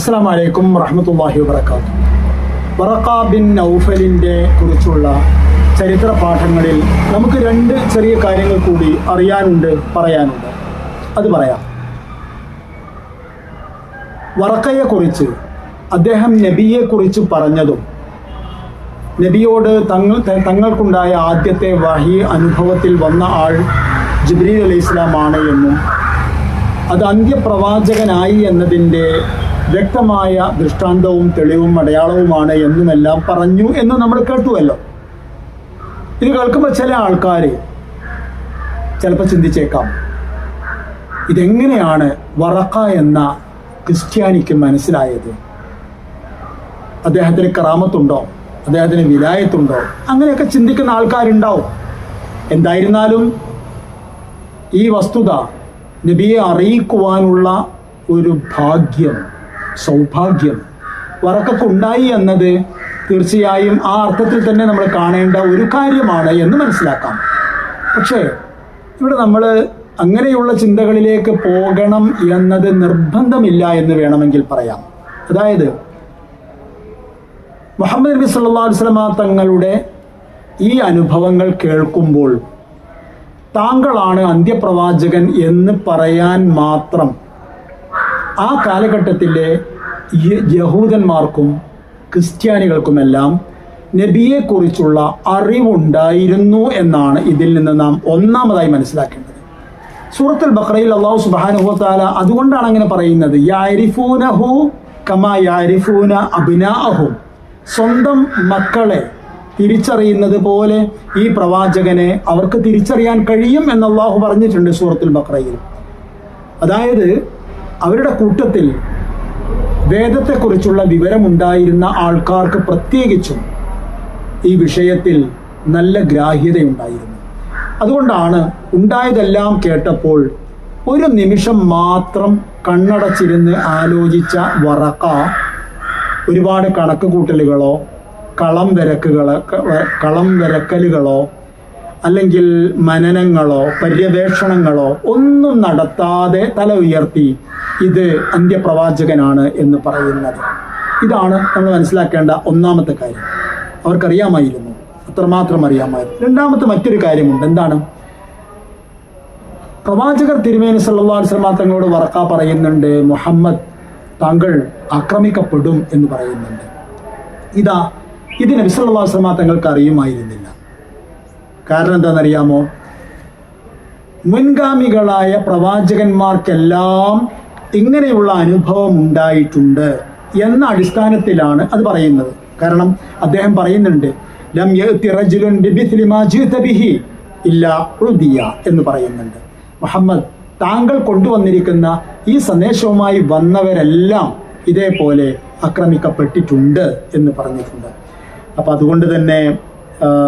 അസ്സാം വലൈക്കും വറഹമത്തല്ലാഹി വബർക്കാത്തു വറക്ക ബിൻ നൗഫലിന്റെ കുറിച്ചുള്ള ചരിത്ര പാഠങ്ങളിൽ നമുക്ക് രണ്ട് ചെറിയ കാര്യങ്ങൾ കൂടി അറിയാനുണ്ട് പറയാനുണ്ട്. അത് പറയാം. വറക്കയെക്കുറിച്ച് അദ്ദേഹം നബിയെക്കുറിച്ച് പറഞ്ഞതും നബിയോട് തങ്ങൾ തങ്ങൾക്കുണ്ടായ ആദ്യത്തെ വഹി അനുഭവത്തിൽ വന്ന ആൾ ജിബ്രീൽ അലി ഇസ്ലാമാണ് എന്നും അത് അന്ത്യപ്രവാചകനായി എന്നതിന്റെ വ്യക്തമായ ദൃഷ്ടാന്തവും തെളിവും അടയാളവുമാണ് എന്നുമെല്ലാം പറഞ്ഞു എന്ന് നമ്മൾ കേട്ടുവല്ലോ. ഇത് കേൾക്കുമ്പോൾ ചില ആൾക്കാർ ചിലപ്പോൾ ചിന്തിച്ചേക്കാം ഇതെങ്ങനെയാണ് വറക്ക എന്ന ക്രിസ്ത്യാനിക്ക് മനസ്സിലായത്? അദ്ദേഹത്തിന് കറാമത്തുണ്ടോ? അദ്ദേഹത്തിന് വിലായത്തുണ്ടോ? അങ്ങനെയൊക്കെ ചിന്തിക്കുന്ന ആൾക്കാരുണ്ടാവും. എന്തായിരുന്നാലും ഈ വസ്തുത നബിയെ അറിയിക്കുവാനുള്ള ഒരു ഭാഗ്യം സൗഭാഗ്യം. വറക്കക്കുണ്ടായി എന്നത് തീർച്ചയായും ആ അർത്ഥത്തിൽ തന്നെ നമ്മൾ കാണേണ്ട ഒരു കാര്യമാണ് എന്ന് മനസ്സിലാക്കാം. പക്ഷേ ഇവിടെ നമ്മൾ അങ്ങനെയുള്ള ചിന്തകളിലേക്ക് പോകണം എന്നത് നിർബന്ധമില്ല എന്ന് വേണമെങ്കിൽ പറയാം. അതായത് മുഹമ്മദ് നബി സല്ലാ വസ്ലമ തങ്ങളുടെ ഈ അനുഭവങ്ങൾ കേൾക്കുമ്പോൾ താങ്കളാണ് അന്ത്യപ്രവാചകൻ എന്ന് പറയാൻ മാത്രം ആ കാലഘട്ടത്തിലെ യഹൂദന്മാർക്കും ക്രിസ്ത്യാനികൾക്കുമെല്ലാം നബിയെക്കുറിച്ചുള്ള അറിവുണ്ടായിരുന്നു എന്നാണ് ഇതിൽ നിന്ന് നാം ഒന്നാമതായി മനസ്സിലാക്കേണ്ടത്. സൂറത്തുൽ ബക്രയിൽ അള്ളാഹു സുബ്ഹാനഹു താല അതുകൊണ്ടാണ് അങ്ങനെ പറയുന്നത് കമാ സ്വന്തം മക്കളെ തിരിച്ചറിയുന്നത് പോലെ ഈ പ്രവാചകനെ അവർക്ക് തിരിച്ചറിയാൻ കഴിയും എന്ന് അള്ളാഹു പറഞ്ഞിട്ടുണ്ട് സൂറത്തുൽ ബക്രയിൽ അതായത് അവരുടെ കൂട്ടത്തിൽ വേദത്തെക്കുറിച്ചുള്ള വിവരമുണ്ടായിരുന്ന ആൾക്കാർക്ക് പ്രത്യേകിച്ചും ഈ വിഷയത്തിൽ നല്ല ഗ്രാഹ്യതയുണ്ടായിരുന്നു. അതുകൊണ്ടാണ് ഉണ്ടായതെല്ലാം കേട്ടപ്പോൾ ഒരു നിമിഷം മാത്രം കണ്ണടച്ചിരുന്ന് ആലോചിച്ച വറക്ക ഒരുപാട് കണക്ക് കൂട്ടലുകളോ കളം വരക്കുകളോ കളം വരക്കലുകളോ അല്ലെങ്കിൽ മനനങ്ങളോ പര്യവേഷണങ്ങളോ ഒന്നും നടത്താതെ തല ഉയർത്തി ഇത് അന്ത്യപ്രവാചകനാണ് എന്ന് പറയുന്നത്. ഇതാണ് നമ്മൾ മനസ്സിലാക്കേണ്ട ഒന്നാമത്തെ കാര്യം. അവർക്കറിയാമായിരുന്നു. അത്രമാത്രം അറിയാമായിരുന്നു. രണ്ടാമത്തെ മറ്റൊരു കാര്യമുണ്ട്. എന്താണ്? പ്രവാചകർ തിരുമേനി വസല്ലം തങ്ങളോട് വർക്ക പറയുന്നുണ്ട് മുഹമ്മദ് താങ്കൾ ആക്രമിക്കപ്പെടും എന്ന് പറയുന്നുണ്ട്. ഇതാ ഇത് നബി വസല്ലം തങ്ങൾക്ക് അറിയുമായിരുന്നില്ല. കാരണം എന്താണെന്നറിയാമോ? മുൻഗാമികളായ പ്രവാചകന്മാർക്കെല്ലാം ഇങ്ങനെയുള്ള അനുഭവം ഉണ്ടായിട്ടുണ്ട് എന്ന അടിസ്ഥാനത്തിലാണ് അത് പറയുന്നത്. കാരണം അദ്ദേഹം പറയുന്നുണ്ട് ലം എന്ന് പറയുന്നുണ്ട്. മുഹമ്മദ് താങ്കൾ കൊണ്ടുവന്നിരിക്കുന്ന ഈ സന്ദേശവുമായി വന്നവരെല്ലാം ഇതേപോലെ ആക്രമിക്കപ്പെട്ടിട്ടുണ്ട് എന്ന് പറഞ്ഞിട്ടുണ്ട്. അപ്പം അതുകൊണ്ട് തന്നെ